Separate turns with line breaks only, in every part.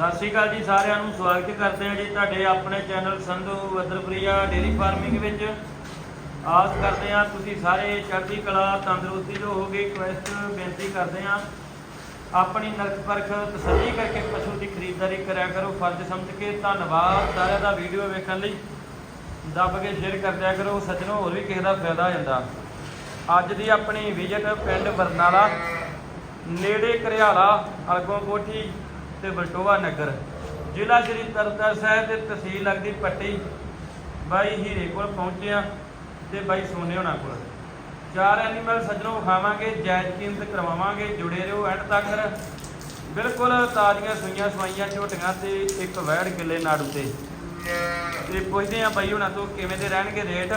ਸਤਿ ਸ਼੍ਰੀ ਅਕਾਲ ਜੀ, ਸਾਰਿਆਂ ਨੂੰ ਸਵਾਗਤ ਕਰਦੇ ਹਾਂ ਜੀ ਤੁਹਾਡੇ ਆਪਣੇ ਚੈਨਲ ਸੰਧੂ ਵਦਰਪ੍ਰਿਆ ਡੇਰੀ ਫਾਰਮਿੰਗ ਵਿੱਚ। ਆਸ ਕਰਦੇ ਹਾਂ ਤੁਸੀਂ ਸਾਰੇ ਚੜ੍ਹਦੀ ਕਲਾ, ਤੰਦਰੁਸਤੀ ਜੋ ਹੋਗੇ ਰਿਕੁਐਸਟ ਬੇਨਤੀ ਕਰਦੇ ਹਾਂ। ਆਪਣੀ ਨਰਕ ਪਰਖ ਤਸੱਲੀ ਕਰਕੇ ਪਸ਼ੂ ਦੀ ਖਰੀਦਦਾਰੀ ਕਰਿਆ ਕਰੋ, ਫਰਜ਼ ਸਮਝ ਕੇ। ਧੰਨਵਾਦ ਸਾਰਿਆਂ ਦਾ ਵੀਡੀਓ ਵੇਖਣ ਲਈ। ਦੱਬ ਕੇ ਸ਼ੇਅਰ ਕਰ ਦਿਆ ਕਰੋ, ਸੱਜਣੋ, ਹੋਰ ਵੀ ਕਿਸੇ ਦਾ ਫਾਇਦਾ ਹੋ ਜਾਂਦਾ। ਅੱਜ ਦੀ ਆਪਣੀ ਵਿਜ਼ਿਟ ਪਿੰਡ ਬਰਨਾਲਾ, ਨੇੜੇ ਘਰਿਆਲਾ ਅਲਗੋਂ ਕੋਠੀ। ਤੇ ਬਲਟੋਆ ਨਗਰ, ਜ਼ਿਲ੍ਹਾ ਸ਼੍ਰੀ ਤਰਨਤਾਰਨ ਸਾਹਿਬ ਤੇ ਤਹਿਸੀਲ ਲੱਗਦੀ ਪੱਟੀ। ਬਾਈ ਹੀਰੇ ਕੋਲ ਪਹੁੰਚਿਆ ਤੇ ਬਾਈ ਸੋਨੇ ਹੋਣਾ ਕੋਲ। ਚਾਰ ਐਨੀਮਲ ਸੱਜਣੋਂ ਵਿਖਾਵਾਂਗੇ, ਜਾਇਜ਼ ਕੀਮਤ ਕਰਵਾਵਾਂਗੇ, ਜੁੜੇ ਰਹੋ ਐਂਡ ਤੱਕ। ਬਿਲਕੁਲ ਤਾਜ਼ੀਆਂ ਸੂਈਆਂ ਸਵਾਈਆਂ ਝੋਟੀਆਂ ਤੇ ਇੱਕ ਵੈੜ ਕਿੱਲੇ ਨਾੜੂ ਤੇ ਤੇ ਪੁੱਛਦੇ ਆ ਬਾਈ ਹੁਣਾਂ ਤੋਂ ਕਿਵੇਂ ਦੇ ਰਹਿਣਗੇ ਰੇਟ?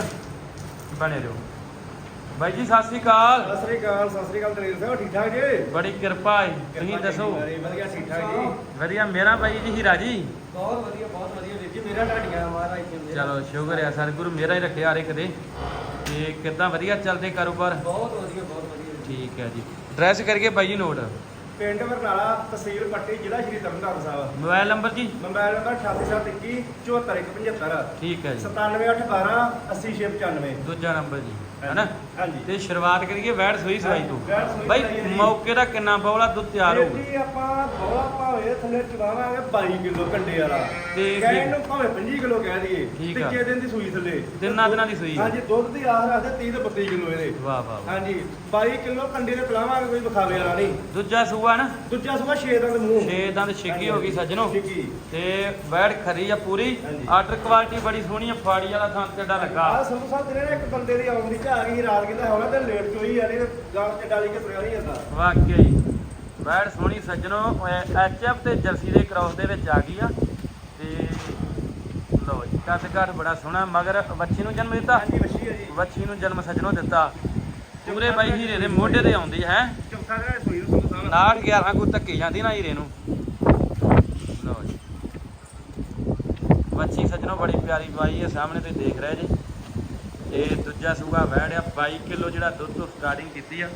ਬਣੇ ਰਹੋ। ਬਾਈ ਜੀ ਸਤਿ ਸ੍ਰੀ ਅਕਾਲ।
ਸਤਿ ਸ੍ਰੀ ਅਕਾਲ ਸਤਿ ਸ੍ਰੀ ਅਕਾਲ ਤਰੀਰ ਸਾਹਿਬ ਠੀਕ ਠਾਕ ਜੀ?
ਬੜੀ ਕਿਰਪਾ ਹੈ ਤੁਸੀਂ ਦੱਸੋ?
ਵਧੀਆ ਠੀਕ ਠਾਕ ਜੀ।
ਵਧੀਆ ਮੇਰਾ ਬਾਈ ਜੀ ਹੀਰਾ ਜੀ।
ਬਹੁਤ ਵਧੀਆ ਬਹੁਤ ਵਧੀਆ ਵੀਰ ਜੀ ਮੇਰਾ ਢਾਡੀਆਂ ਮਹਾਰਾਜ ਜੀ
ਚਲੋ ਸ਼ੁਕਰ ਹੈ ਸਤਿਗੁਰੂ ਮੇਰਾ ਹੀ ਰੱਖਿਆ ਹਰ ਇੱਕ ਦੇ। ਤੇ ਕਿੱਦਾਂ ਵਧੀਆ ਚੱਲਦੇ ਕਾਰੋਬਾਰ?
ਬਹੁਤ ਵਧੀਆ ਬਹੁਤ ਵਧੀਆ
ਠੀਕ ਹੈ ਜੀ। ਐਡਰੈਸ ਕਰੀਏ ਬਾਈ ਜੀ ਨੋਟ।
ਪਿੰਡ ਬਰਨਾਲਾ ਤਹਿਸੀਲ ਪੱਟੀ ਜ਼ਿਲ੍ਹਾ ਸ਼੍ਰੀ ਤਰਨਤਾਰਨ ਸਾਹਿਬ।
ਮੋਬਾਈਲ ਨੰਬਰ ਜੀ?
ਮੋਬਾਈਲ ਨੰਬਰ 8871 74175
ਠੀਕ ਹੈ ਜੀ।
97812 80695
ਦੂਜਾ ਨੰਬਰ ਜੀ ਹੈਨਾ?
ਹਾਂਜੀ।
ਤੇ ਸ਼ੁਰੂਆਤ ਕਰੀਏ ਵੈੜ ਸੂਈ ਸਵਾਈ ਤੋਂ। ਬਾਈ। ਮੌਕੇ ਦਾ ਕਿੰਨਾ ਬੌਲਾ ਦੁੱਧ ਤਿਆਰ
ਵੀਰ
ਹੋਊ
ਜੀ ਆਪਾਂ ਬੋਲਾ ਭਾਵੇਂ ਥੱਲੇ ਚਵਾਵਾਂਗੇ 22 ਕਿਲੋ ਕੰਡੇ ਵਾਲਾ।
ਤੇ
ਕਹਿਣ ਨੂੰ ਭਾਵੇਂ 25 ਕਿਲੋ ਕਹਿ ਦਈਏ
ਠੀਕ ਆ।
ਤੀਜੇ ਦਿਨ ਦੀ ਸੂਈ ਥੱਲੇ।
ਤਿੰਨਾਂ ਦਿਨਾਂ ਦੀ ਸੂਈ।
ਹਾਂਜੀ ਦੁੱਧ ਦੀ ਆਸ ਰੱਖਦੇ 30 ਤੋਂ 32 ਕਿਲੋ ਇਹਦੇ।
ਵਾਹ ਵਾਹ ਵਾਹ।
ਹਾਂਜੀ 22 ਕਿਲੋ ਕੰਡੇ ਦੇ ਪਿਲਾਵਾਂਗੇ ਕੋਈ ਵਿਖਾਵੇ ਵਾਲਾ ਨਹੀਂ।
ਦੂਜਾ ਸੂਆ ਨਾ?
ਦੂਜਾ ਸੂਆ 6 ਦਾ ਮੂੰਹ।
ਛੇ ਦੰਦ ਛਿੱਕੀ ਹੋ ਗਈ ਸੱਜਣੋ।
ਛਿੱਕੀ।
ਤੇ ਵੈੜ ਖਰੀ ਆ ਪੂਰੀ।
ਹਾਂਜੀ।
ਆਰਡਰ ਕੁਆਲਿਟੀ ਬੜੀ ਸੋਹਣੀ ਆ ਫਾੜੀ ਵਾਲਾ ਥਾਂ ਕਿੱਡਾ ਲੱਗਾ।
ਆ ਸਾਹਿਬ ਤੇਰੇ ਨਾਲ ਇੱਕ ਬੰਦੇ ਦੀ ਆਉਂਦੀ ਚ ਆ ਗਈ ਰਾਤ ਕਿਤੇ ਹੋਣਾ ਤੇ ਲੇਟ ਚੋਈ ਆ ਨਹੀਂ ਗਾਂ ਚ ਡਾਲੀ ਕੇ ਤੁਰਿਆ ਨਹੀਂ ਜਾਂਦਾ।
ਵਾਕਿਆ ਹੀ ਵੈੜ ਸੋਹਣੀ ਸੱਜਣੋ ਐਚਐਫ ਤੇ ਜਰਸੀ ਦੇ ਕ੍ਰਾਸ ਦੇ ਵਿੱਚ ਆ ਗਈ ਆ। ਤੇ ਲੋ ਜੀ ਕੱਦ ਘਾਟ ਬੜਾ ਸੋਹਣਾ ਮਗਰ ਵੱਛੀ ਨੂੰ ਜਨਮ ਦਿੱਤਾ?
ਹਾਂਜੀ ਵਸ਼ੀ ਹੈ ਜੀ।
ਵੱਛੀ ਨੂੰ ਜਨਮ ਸੱਜਣੋ ਦਿੱਤਾ। ਪੂਰੇ ਬਾਈ ਹੀਰੇ ਦੇ ਮੋਢੇ ਤੇ ਆਉਂਦੀ ਹੈ?
ਚੌਥਾ ਜਿਹੜਾ ਸੂਈ ਨੂੰ
69 11 ਕੋ ਧੱਕੀ ਜਾਂਦੀ ਨਾ ਹੀਰੇ ਨੂੰ। ਲੋ ਜੀ। ਵੱਛੀ ਸੱਜਣੋ ਬੜੀ ਪਿਆਰੀ ਬਾਈ ਹੈ ਸਾਹਮਣੇ ਤੁਸੀਂ ਦੇਖ ਰਹੇ ਜੀ। ਇਹ ਦੂਜਾ ਸੂਗਾ ਵੈੜ ਆ 22 ਕਿਲੋ ਜਿਹੜਾ ਦੁੱਧ ਤੋਂ ਸਟਾਰਟਿੰਗ ਕੀਤੀ ਆ।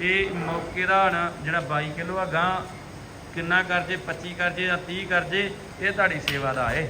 ਇਹ ਮੌਕੇ ਦਾ ਹੁਣ ਜਿਹੜਾ 22 ਕਿਲੋ ਆ ਗਾਂ ਕਿੰਨਾ ਕਰ ਜੇ 25 ਕਰ ਜੇ ਜਾਂ 30 ਕਰ ਜੇ ਇਹ ਤੁਹਾਡੀ ਸੇਵਾ ਦਾ ਏ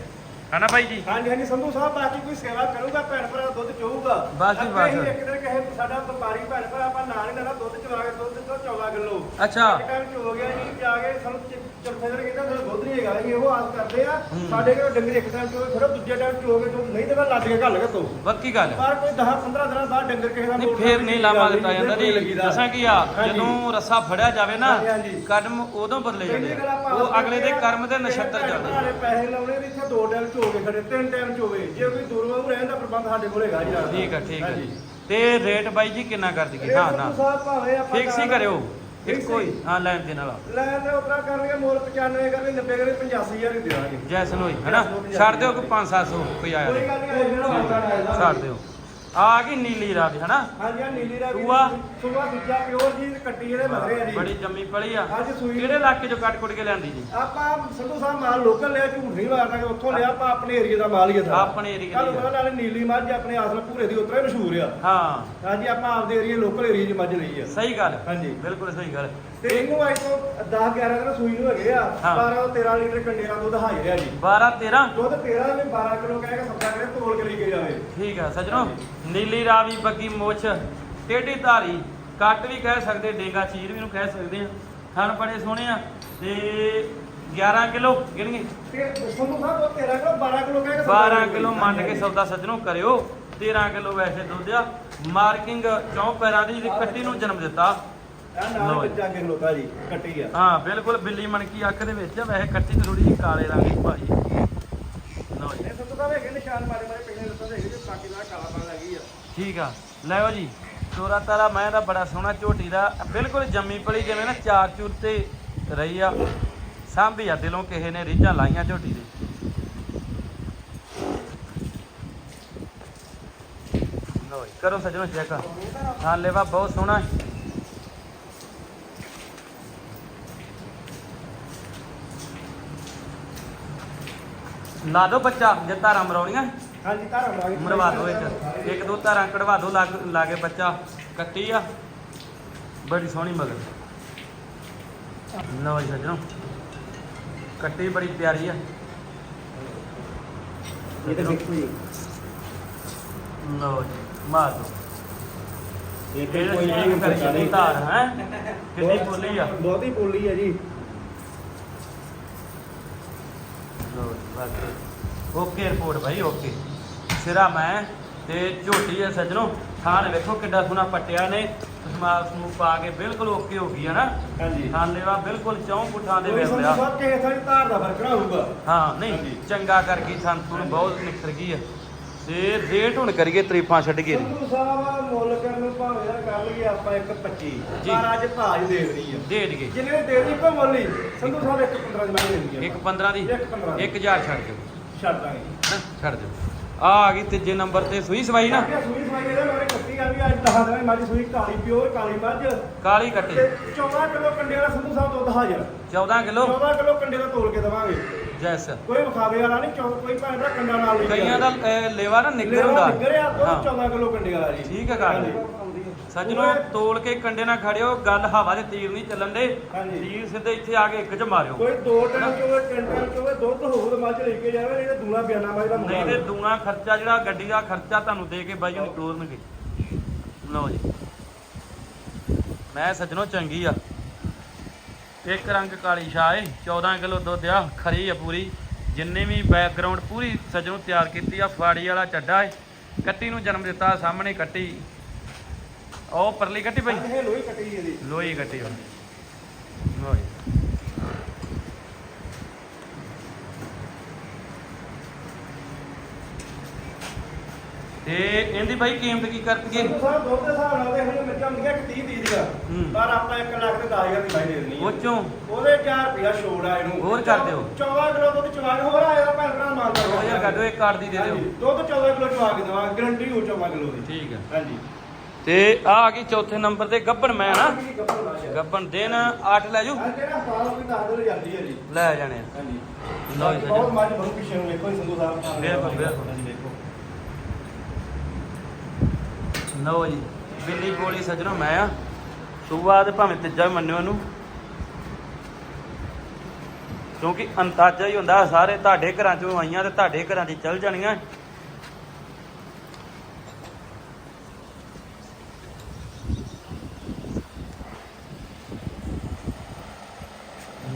ਹਨਾ ਬਾਈ ਜੀ?
ਹਾਂਜੀ ਹਾਂਜੀ ਸੰਧੂ ਸਾਹਿਬ ਬਾਕੀ ਕੋਈ ਸੇਵਾ ਕਰੂਗਾ ਭੈਣ ਭਰਾ ਦੁੱਧ ਚੋਊਗਾ।
ਬਸ ਜੀ, ਬਸ।
ਹੀ ਇੱਕ ਦਿਨ ਕਹੇ ਸਾਡਾ ਵਪਾਰੀ ਭੈਣ ਭਰਾ ਆਪਾਂ ਨਾਲ ਹੀ ਲੈਣਾ ਦੁੱਧ ਚਵਾ ਕੇ ਦੁੱਧ ਤੋਂ 14 ਕਿਲੋ।
ਅੱਛਾ।
ਟਾਈਮ ਚ ਹੋ ਗਿਆ ਜੀ ਜਾ ਕੇ ਸਾਨੂੰ ਚੌਥੇ ਦਿਨ ਕਹਿੰਦਾ ਸਾਡਾ ਦੁੱਧ ਨਹੀਂ ਹੈਗਾ ਅਸੀਂ ਉਹ ਆਸ ਕਰਦੇ ਆ
ਹੂੰ।
ਸਾਡੇ ਕੋਲ ਡੰਗਰ ਇੱਕ ਟਾਈਮ ਚੋਵੇ ਥੋੜਾ ਦੂਜੇ ਟਾਈਮ ਚੋਵੇ ਜੋ ਨਹੀਂ ਤੇ ਮੈਂ ਲੱਦ ਕੇ ਘੱਲ ਕੇ ਤੋ
ਬੱਕੀ ਗੱਲ
ਪਰ ਕੋਈ 10 15 ਦਿਨਾਂ ਬਾਅਦ ਡੰਗਰ ਕਿਸੇ ਦਾ
ਨਹੀਂ
ਮੋੜਨਾ
ਫੇਰ ਨਹੀਂ ਲਾਮਾ ਦਿੱਤਾ
ਨਹੀਂ,
ਜਾਂਦਾ
ਨਹੀਂ
ਜੀ।
ਲੱਗੀਦਾ।
ਦੱਸਾਂ ਕੀ ਆ?
ਹਾਂਜੀ।
ਜਦੋਂ ਰੱਸਾ ਫੜਿਆ ਜਾਵੇ ਨਾ
ਹਾਂਜੀ, ਹਾਂਜੀ।
ਕਦਮ ਉਦੋਂ ਬਦਲੇ ਜਾਂਦੇ ਉਹ ਅਗਲੇ ਦੇ ਕਰਮ ਤੇ ਨਛੱਤਰ
ਭੈਣ
ਚੱਲਦੇ
ਭਰਾ ਨੇ ਪੈਸੇ ਲਾਉਣੇ ਵੀ ਇੱਥੇ ਦੋ ਟਾਈਮ ਚੋਵੇ ਖੜੇ ਤਿੰਨ ਟਾਈਮ ਚੋਵੇ। ਜੇ ਕੋਈ ਦੂਰੋਂ ਆਉ ਰਹਿਣ ਦਾ ਪ੍ਰਬੰਧ ਸਾਡੇ ਕੋਲ ਹੈਗਾ ਜੀ ਰਾਤ ਦਾ।
ਠੀਕ ਆ ਠੀਕ ਆ ਤੇ ਰੇਟ ਬਾਈ ਜੀ ਕਿੰਨਾ ਕਰ
ਇਹ
ਹਾਂ ਨਾ ਫਿਕਸ ਹੀ
ਕਰ-
ਕਰਿਓ। ਇੱਕੋ ਹੀ
ਹੀ।
ਲੈਣ ਦੇਣ ਵਾਲਾ
ਲੈ ਤੇ ਉਤਰਾ ਕਰਨਗੇ ਮੁੱਲ 95 ਕਰਨਗੇ 90 ਕਰਨਗੇ 85000 ਹੀ ਦੇਵਾਂਗੇ
ਜੈਸਨ ਹੋਈ ਹੈਨਾ ਛੱਡ ਦਿਓ ਕੋਈ 5-700 ਕੋਈ ਆਇਆ
ਕੋਈ। ਗੱਲ ਨਹੀਂ
ਛੱਡ ਦਿਓ ਆ ਗਈ ਨੀਲੀ ਰਾਵੀ ਹੈਨਾ?
ਹਾਂਜੀ ਆ ਨੀਲੀ ਦਾ
ਸੂਆ?
ਸੂਆ ਦੂਜਾ ਪਿਓਰ ਜੀ ਕੱਟੀ ਜਿਹੜੇ ਮਗਰੇ ਆ ਜੀ।
ਬੜੀ ਜੰਮੀ ਪਲੀ ਆ।
ਅੱਜ ਸੂਈ
ਕਿਹੜੇ ਇਲਾਕੇ ਚੋਂ ਕੱਟ ਕੁੱਟ ਕੇ ਲਿਆਂਦੀ ਜੀ?
ਆਪਾਂ ਸੰਧੂ ਸਾਹਿਬ ਮਾਲ ਲੋਕਲ ਲਿਆ ਝੂਠ ਨਹੀਂ ਮਾਰਦਾ ਕਿ ਉੱਥੋਂ ਲਿਆ ਆਪਾਂ ਆਪਣੇ ਏਰੀਆ ਦਾ ਮਾਲ ਹੀ ਆ
ਆਪਣੇ
ਤੁਹਾਨੂੰ
ਦੀ
ਪਤਾ ਨਾਲੇ ਨੀਲੀ ਮੱਝ ਆਪਣੇ ਆਸਲ ਪੂਰੇ ਦੀ ਉਤਰਾ ਮਸ਼ਹੂਰ ਆ।
ਹਾਂ।
ਹਾਂਜੀ ਆਪਾਂ ਆਪਦੇ ਏਰੀਆ ਲੋਕਲ ਏਰੀਆ 'ਚ ਮੱਝ ਲਈ ਆ।
ਸਹੀ ਗੱਲ।
ਹਾਂਜੀ।
ਬਿਲਕੁਲ ਸਹੀ ਗੱਲ।
ਤੇ ਇਹਨੂੰ ਅੱਜ ਤੋਂ 10 11 ਦਿਨ ਸੂਈ ਨੂੰ ਹੈਗੇ ਆ
ਹਾਂ।
12 13 ਲੀਟਰ ਕੰਡੇ ਦਾ ਦੁੱਧ ਹਾਜ਼ਰ ਆ ਜੀ।
12 13
ਦੁੱਧ 13 ਵੀ 12 ਕਿਲੋ ਕਹਿ ਕੇ ਸੌਦਾ ਕਰੇ ਤੋਲ ਕੇ ਲਈ ਕੇ ਜਾਵੇ।
ਠੀਕ ਆ ਸੱਜਣੋ ਨੀਲੀ ਰਾਵੀ ਬੱਗੀ ਮੁੱਛ ਟੇਢੀ ਧਾਰੀ ਕੱਟ ਵੀ ਕਹਿ ਸਕਦੇ ਡੇਗਾ ਚੀਰ ਵੀ ਨੂੰ ਕਹਿ ਸਕਦੇ ਆ। ਥਣ ਬੜੇ ਸੋਹਣੇ ਆ ਤੇ 11 ਕਿਲੋ ਗਿਣਗੇ
ਤੇ ਸੰਧੂ ਸਾਹਿਬ ਉਹ 13 ਕਿਲੋ 12 ਕਿਲੋ ਕਹਿ ਕੇ
12 ਕਿਲੋ ਮੰਨ ਕੇ ਸੌਦਾ ਸੱਜਣੋ ਕਰਿਓ। 13 ਕਿਲੋ ਵੈਸੇ ਦੁੱਧ ਆ। ਮਾਰਕਿੰਗ ਚੌਂ ਪੈਰਾਂ ਦੀ ਜਿਹੜੀ ਕੱਟੀ ਨੂੰ ਜਨਮ ਦਿੱਤਾ।
ਆ ਨਾਲ
ਲਓ ਜੀ।
ਬੱਚਾ ਕੇ ਖਲੋਤਾ ਜੀ ਕੱਟੀ ਆ।
ਹਾਂ ਬਿਲਕੁਲ ਬਿੱਲੀ ਮਣਕੀ ਅੱਖ ਦੇ ਵਿੱਚ ਆ ਵੈਸੇ ਕੱਟੀ ਤੇ ਥੋੜੀ ਜਿਹੀ ਕਾਲੇ ਰੰਗ ਦੀ ਭਾਈ ਲਓ ਜੀ।
ਇਹ ਸੰਧੂ ਸਾਹਿਬ ਹੈਗੇ ਨਿਸ਼ਾਨ ਮਾਰੇ ਮਾਰੇ ਪਿਛਲੇ ਰਸਤੇ ਦੇ ਹੈਗੇ ਤੇ ਬਾਕੀ ਦਾ ਕਾਲਾ ਪਨ ਲੱਗੀ ਆ।
ਠੀਕ ਆ। ਲੈਓ ਜੀ ਤੋਰਾ ਤਾਰਾ ਮੈਂ ਦਾ ਬੜਾ ਸੋਹਣਾ ਝੋਟੀ ਦਾ ਬਿਲਕੁਲ ਜੰਮੀ ਪਲੀ ਜਿਵੇਂ ਨਾ ਚਾਰ ਚੂਰ ਤੇ ਰਹੀ ਆ। ਸਾਂਭੀ ਆ ਦਿਲੋਂ ਕਿਸੇ ਨੇ ਰੀਝਾਂ ਲਾਈਆਂ ਝੋਟੀ ਦੇ। ਲਓ ਜੀ, ਕਰੋ ਸਜਣੋ ਚੈੱਕ। ਹਾਂ ਲੈਵਾ ਬਹੁਤ ਸੋਹਣਾ। ਹੈ ਲਾ ਦੋ ਬੱਚਾ ਜੇ ਧਾਰਾਂ ਮਰਾਉਣੀਆਂ।
ਹਾਂਜੀ ਧਾਰਾ ਮਰਾ ਕੇ
ਮਰਵਾ ਇਹ ਚ ਇੱਕ ਦੋ ਧਾਰਾਂ ਕਢਵਾ ਦਿਓ ਲਾ ਲਾ ਕੇ ਬੱਚਾ। ਕੱਟੀ ਆ। ਬੜੀ ਸੋਹਣੀ ਮਗਰ। ਲਓ ਜੀ ਸੱਜਣੋ। ਕੱਟੀ ਬੜੀ ਪਿਆਰੀ ਆ।
ਇਹ ਤਾਂ ਵੇਖੋ ਜੀ।
ਲਓ ਜੀ ਮਾਰ ਦੋ।
ਇਹ ਕੋਈ ਨਹੀਂ
ਕਰੀ ਧਾਰ ਹੈ? ਕਿੰਨੀ ਬੋਲੀ ਆ?
ਬਹੁਤੀ ਬੋਲੀ ਆ ਜੀ
ਲਓ ਜੀ, ਬਸ। ਓਕੇ ਰਿਪੋਰਟ ਭਾਈ ਓਕੇ। ਸਿਰਾ ਮੈਂ ਤੇ ਝੋਟੀ ਹੈ ਸੱਜਣੋ ਥਾਣ ਵੇਖੋ ਕਿੱਡਾ ਸੋਹਣਾ ਪੱਟਿਆ ਨੇ। ਸਮਾਸ ਨੂੰ ਪਾ ਕੇ ਬਿਲਕੁਲ ਓਕੇ ਹੋ ਗਈ ਹੈ ਨਾ?
ਹਾਂਜੀ।
ਥਾਣ ਲੈਵਾ ਬਿਲਕੁਲ ਚੌਂ ਪੁੱਠਾਂ ਦੇ
ਕੋਈ
ਵਿੱਚ
ਸੰਧੂ
ਆ।
ਸਾਹਿਬ ਕਿਸੇ ਥਾਂ ਧਾਰ ਦਾ ਫ਼ਰਕ ਨਾ ਹੋਊਗਾ।
ਹਾਂ ਨਹੀਂ। ਚੰਗਾ ਕਰ ਗਈ ਸੰਤੂ ਨੂੰ ਬਹੁਤ ਨਿਖਰ ਗਈ ਆ ਤੇ ਰੇਟ ਹੁਣ ਕਰੀਏ ਤਰੀਫਾਂ ਛੱਡ ਗਏ
ਸੰਧੂ ਸਾਹਿਬ ਮੁੱਲ ਕਰਨ ਭਾਵੇਂ ਦਾ ਕਰ ਲਈਏ ਆਪਾਂ ਇੱਕ 25
ਜੀ।
ਪਰ ਅੱਜ ਭਾਜ ਦੇ ਦੇਣੀ ਆ।
ਦੇ ਦਈਏ।
ਜਿੰਨੇ ਦੀ ਦੀ ਕੋ ਮੁੱਲ ਸੰਧੂ ਸਾਹਿਬ ਇੱਕ 15 ਦੀ ਮੈਂ ਦੇਣੀ ਆ।
ਇੱਕ 15 ਦੀ?
ਇੱਕ 15 ਦੀ।
1000 ਛੱਡ ਦਿਓ।
ਛੱਡ ਦਾਂਗੇ।
ਹੈਂ, ਛੱਡ ਦਿਓ। ਆ ਆ ਗਈ ਤੀਜੇ ਨੰਬਰ ਤੇ ਸੂਈ ਸਵਾਈ ਨਾ।
ਬਾਕੀ ਸੂਈ ਸਵਾਈ ਇਹਦੇ ਬਾਰੇ ਕੱਟੀ ਆ ਵੀ ਅੱਜ ਦਸ ਦਿਨ ਮੱਝ ਸੂਈ ਕਾਲੀ ਪਿਓਰ ਕਾਲੀ ਮੱਝ।
ਕਾਲੀ ਕੱਟੀ।
ਤੇ 14 ਕਿਲੋ ਕੰਡੇ ਵਾਲਾ ਸੰਧੂ ਸਾਹਿਬ ਦੁੱਧ ਹਾਜ਼ਰ।
14 ਕਿਲੋ?
14 ਕਿਲੋ ਕੰਡੇ ਦਾ ਤੋਲ ਕੇ ਦਵਾਂਗੇ।
ਜੈਸ
ਕੋਈ ਵਿਖਾਵੇ ਵਾਲਾ ਨਹੀਂ ਚੌ ਕੋਈ ਭਾਵੇਂ ਦਾ ਕੰਡਾ ਨਾਲ ਕੇ
ਕਈਆਂ ਦਾ ਅਹ, ਲੇਵਾ ਨਾ ਨਿੱਗਰ ਹੁੰਦਾ
ਨਿਗਰਿਆ ਦੁੱਧ
ਹਾਂ।
14 ਕਿਲੋ ਕੰਡੇ ਵਾਲਾ ਜੀ।
ਠੀਕ ਹੈ ਗੱਲ। ਸੱਜਣੋ ਤੋਲ ਕੇ ਕੰਡੇ ਨਾਲ ਖੜਿਓ ਗੱਲ ਹਵਾ ਦੇ ਤੀਰ ਨਹੀਂ ਚੱਲਣ ਦੇ।
ਹਾਂਜੀ।
ਤੀਰ ਸਿੱਧੇ ਇੱਥੇ ਆ ਕੇ ਇੱਕ ਚ ਮਾਰਿਓ।
ਕੋਈ ਦੋ ਟਨ ਚੋਵੇ ਤਿੰਨ ਟਨ ਚੋਵੇ ਦੁੱਧ ਹੋਊ ਮੱਝ ਲੈ ਕੇ ਜਾਵੇ ਨਹੀਂ ਤੇ ਦੂਣਾ ਬਿਆਨਾ ਮੱਝ ਦਾ
ਨਹੀਂ ਤੇ ਦੂਣਾ ਖਰਚਾ ਜਿਹੜਾ ਗੱਡੀ ਦਾ ਖਰਚਾ ਤੁਹਾਨੂੰ ਦੇ ਕੇ ਬਾਈ ਨੂੰ ਤੋਰਨਗੇ ਲਓ ਜੀ। ਮੈਂ ਸੱਜਣੋ ਚੰਗੀ ਆ। ਇੱਕ ਰੰਗ ਕਾਲੀ ਸ਼ਾਹ ਏ 14 ਕਿਲੋ ਦੁੱਧ ਆ ਖਰੀ ਆ ਪੂਰੀ। ਜਿੰਨੇ ਵੀ ਬੈਕਗ੍ਰਾਉਂਡ ਪੂਰੀ ਸੱਜਣੋ ਤਿਆਰ ਕੀਤੀ ਆ ਫਾੜੀ ਵਾਲਾ ਚੱਡਾ ਏ। ਕੱਟੀ ਨੂੰ ਜਨਮ ਦਿੱਤਾ ਸਾਹਮਣੇ ਕੱਟੀ। ਉਹ ਪਰਲੀ ਕੱਟੀ
ਇਹ ਲੋਈ ਕੱਟੀ ਇਹਦੀ।
ਲੋਈ ਕੱਟੀ ਹੋਈ ਤੇ ਇਹਦੀ ਬਾਈ ਕੀਮਤ ਕੀ ਕਰਤੀਏ
ਸੰਧੂ ਸਾਹਿਬ ਦੁੱਧ ਦੇ ਹਿਸਾਬ ਨਾਲ ਤੇ ਹੁਣ ਮਿਰਚਾਂ ਹੁੰਦੀਆਂ ਇੱਕ 30 30 ਦੀਆਂ
ਹੂੰ।
ਪਰ ਆਪਾਂ 1 ਲੱਖ ਤੇ 10000 ਦੀ ਬਾਈ ਦੇ ਦੇਣੀ
ਉਹ
ਹੈ
ਚੋਂ
ਉਹਦੇ 4 ਰੁਪਿਆ ਛੋੜ ਆ ਇਹਨੂੰ।
ਹੋਰ ਕਰ ਦਿਓ।
14 ਕਿਲੋ ਦੁੱਧ ਚਵਾ ਕੇ ਹੋਰ ਆਏਗਾ ਭੈਣ ਭਰਾ ਮਾਨ
ਉਹ ਯਾਰ ਕੱਢੋ ਇੱਕ ਕਾਰਡ ਦੀ ਦੇ ਦਿਓ।
ਦੁੱਧ 14 ਕਿਲੋ ਚਵਾ ਕੇ ਦੇਵਾਂ ਗਰੰਟੀ ਹੋ 14 ਕਿਲੋ ਦੀ।
ਠੀਕ ਹੈ
ਹਾਂਜੀ।
ਤੇ ਆ ਆ ਗਈ ਚੌਥੇ ਨੰਬਰ ਤੇ ਗੱਬਣ ਮੈਂ ਨਾ ਗੱਬਣ ਦਿਨ 8 ਲੈ ਜੂ
ਅੱਜ ਜਿਹੜਾ ਸਾਲ ਕੋਈ ਦੱਸ ਦੇ ਜਾਂਦੀ ਹੈ ਜੀ।
ਲੈ ਜਾਣੇ ਆ।
ਹਾਂਜੀ।
ਲਓ ਜੀ
ਬਹੁਤ। ਮੱਝ ਬਹੁਤ ਪਿੱਛੇ ਨੂੰ ਵੇਖੋ ਜੀ ਸੰਧੂ ਸਾਹਿਬ
ਬਿਲਕੁਲ ਬਿਲਕੁਲ। ਵੇਖੋ ਲਓ ਜੀ, ਬਿੱਲੀ ਬੋਲੀ ਸੱਜਣੋ ਮੈਂ ਆ। ਸੂਆ ਤੇ ਭਾਵੇਂ ਤੀਜਾ ਵੀ ਮੰਨਿਓ ਇਹਨੂੰ ਕਿਉਂਕਿ ਅੰਤਾਜਾ ਹੀ ਹੁੰਦਾ, ਸਾਰੇ ਤੁਹਾਡੇ ਘਰਾਂ ਚੋਂ ਆਈਆਂ ਤੇ ਤੁਹਾਡੇ ਘਰਾਂ 'ਚ ਚਲ ਜਾਣੀਆਂ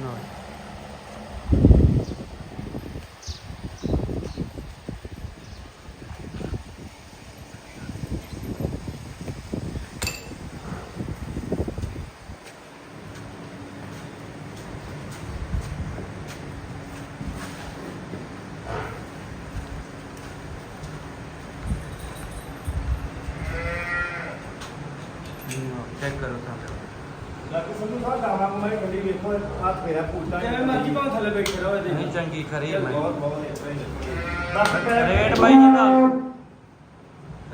ਲਓ ਜੀ। ਚੈੱਕ ਕਰੋ ਤਾਂ।
ਲੱਗ ਸੰਧੂ ਸਾਹਿਬ ਗਾਵਾਂ ਮੈਂ ਗੱਡੀ ਵੇਖੋ ਹੱਥ ਫੇਰਾ ਪੂਟਾ
ਜਿਵੇਂ ਮਰਜ਼ੀ ਭਾਵੇਂ ਥੱਲੇ ਬੈਠੇ ਰਹੋ ਇਹਦੇ
ਨਹੀਂ ਚੰਗੀ ਖਰੀ
ਬਹੁਤ
ਮੈਂ
ਬਹੁਤ ਹੀ ਬਸ
ਰੇਟ ਬਾਈ ਜੀ ਦਾ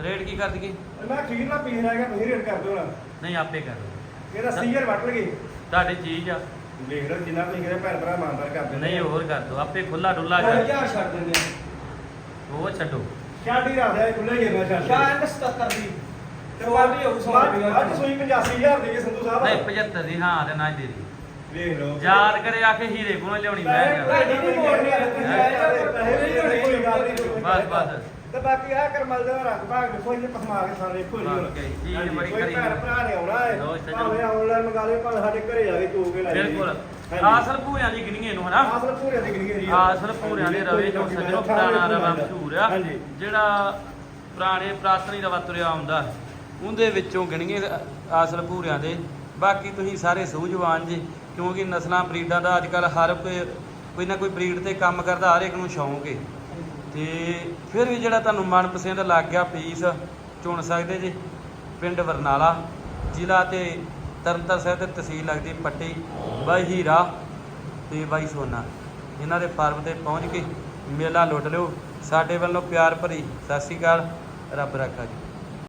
ਰੇਟ ਕੀ ਕਰ ਦਈਏ?
ਮੈਂ ਠੀਕ ਨਾ ਪੀਸ ਰਹਿ ਗਿਆ ਤੁਸੀਂ ਰੇਟ ਕਰ ਦਿਓ ਨਾ।
ਨਹੀਂ ਆਪੇ ਕਰ ਦਿਓ।
ਇਹਦਾ 80000 ਵੱਟ ਲਗੇ
ਤੁਹਾਡੀ ਚੀਜ਼ ਆ।
ਦੇਖ ਲਓ ਜਿੰਨਾ ਤੁਸੀਂ ਕਿਹਦੇ ਭੈਣ ਭਰਾ ਇਮਾਨਦਾਰ ਕਰਦੇ
ਨਹੀਂ ਹੋਰ ਕਰ ਦੋ ਆਪੇ ਖੁੱਲਾ ਡੁੱਲਾ ਜਾ
ਹਜ਼ਾਰ ਛੱਡ ਦਿੰਦੇ ਆ।
ਉਹ ਛੱਡੋ।
ਛੱਡ ਹੀ ਰੱਖਿਆ ਖੁੱਲੇ ਗੇਮਾਂ ਛੱਡ
ਸ਼ਾਇਦ 77 ਦੀ। ਤੇ ਉਹ ਵੀ ਹੋਊ 100 ਰੁਪਏ
ਅੱਜ ਸੋਈ 85000 ਦੇ ਕੇ ਸੰਧੂ ਸਾਹਿਬ।
ਨਹੀਂ 75 ਦੀ ਹਾਂ ਤੇ ਨਾ ਹੀ ਦੇ। ਦੀ
ਵੇਖ ਲਓ।
ਯਾਦ ਕਰੇ ਆ ਕੇ ਹੀਰੇ ਕੋਲੋਂ ਲਿਆਉਣੀ ਮੈਂ।
ਪੈਸੇ
ਯਾਰ।
ਤੁਹਾਡੀ ਨਹੀਂ ਮੋੜਨੀ ਆ ਕੋਈ ਗੱਲ ਨਹੀਂ
ਬਸ ਬਸ।
ਤੇ ਬਾਕੀ ਆ ਕਰਮਲ ਦਾ ਰੰਗ ਭਾਗ ਦੇਖੋ ਇਹਨੇ ਪਸਮਾ ਕੇ ਸਾਰੇ ਜੀ ਹੁਣ ਹਾਂਜੀ,
ਬੜੀ
ਕੋਈ
ਖਰੀ
ਭੈਣ
ਹੈ।
ਭਰਾ ਨੇ ਆਉਣਾ ਹੈ
ਲਓ ਸੱਜਣੋ।
ਭਾਵੇਂ ਆਨਲਾਈਨ ਮੰਗਾ ਲਏ ਭਾਵੇਂ ਸਾਡੇ ਘਰੇ ਆ ਕੇ ਚੋ ਕੇ ਲੈ ਜਾਈਏ।
ਬਿਲਕੁਲ। ਆਸਲ ਭੂਰਿਆਂ ਦੀ ਗਿਣੀਏ ਨੂੰ ਹਨਾ?
ਆਸਲ ਪੂਰੇ ਦੀ ਗਿਣੀ ਗਈ
ਆਸਲ ਭੂਰਿਆਂ ਦੇ ਰਵੇ ਜੋ ਸੱਜਣੋ ਪੁਰਾਣਾ ਰਵਾ ਮਸ਼ਹੂਰ ਆ। ਜਿਹੜਾ ਪੁਰਾਣੇ ਪ੍ਰਾਤਨੀ ਰਵਾ ਤੁਰਿਆ ਆਉਂਦਾ ਉਹਦੇ ਵਿੱਚੋਂ ਗਿਣਗੇ ਆਸਲ ਭੂਰਿਆਂ ਦੇ। ਬਾਕੀ ਤੁਸੀਂ ਸਾਰੇ ਸੂਝਵਾਨ ਜੀ, ਕਿਉਂਕਿ ਨਸਲਾਂ ਬਰੀਡਾਂ ਦਾ ਅੱਜ ਕੱਲ ਹਰ ਕੋਈ ਕੋਈ ਨਾ ਕੋਈ ਬਰੀਡ ਤੇ ਕੰਮ ਕਰਦਾ, ਹਰ ਇੱਕ ਨੂੰ ਸ਼ੌਂਕ ਏ। ਤੇ ਫਿਰ ਵੀ ਜਿਹੜਾ ਤੁਹਾਨੂੰ ਮਨਪਸੰਦ ਲੱਗ ਗਿਆ ਪੀਸ, ਚੁਣ ਸਕਦੇ ਜੀ। ਪਿੰਡ ਬਰਨਾਲਾ ਜ਼ਿਲ੍ਹਾ ਤੇ ਤਰਨਤਾਰਨ ਸਾਹਿਬ ਤੇ ਤਹਿਸੀਲ ਲੱਗਦੀ ਪੱਟੀ, ਬਾਈ ਹੀਰਾ ਤੇ ਬਾਈ ਸੋਨਾ। ਇਹਨਾਂ ਦੇ ਫਾਰਮ ਤੇ ਪਹੁੰਚ ਕੇ ਮੇਲਾ ਲੁੱਟ ਲਿਓ। ਸਾਡੇ ਵੱਲੋਂ ਪਿਆਰ ਭਰੀ ਸਤਿ ਸ਼੍ਰੀ ਅਕਾਲ। ਰੱਬ ਰੱਖਾ ਜੀ।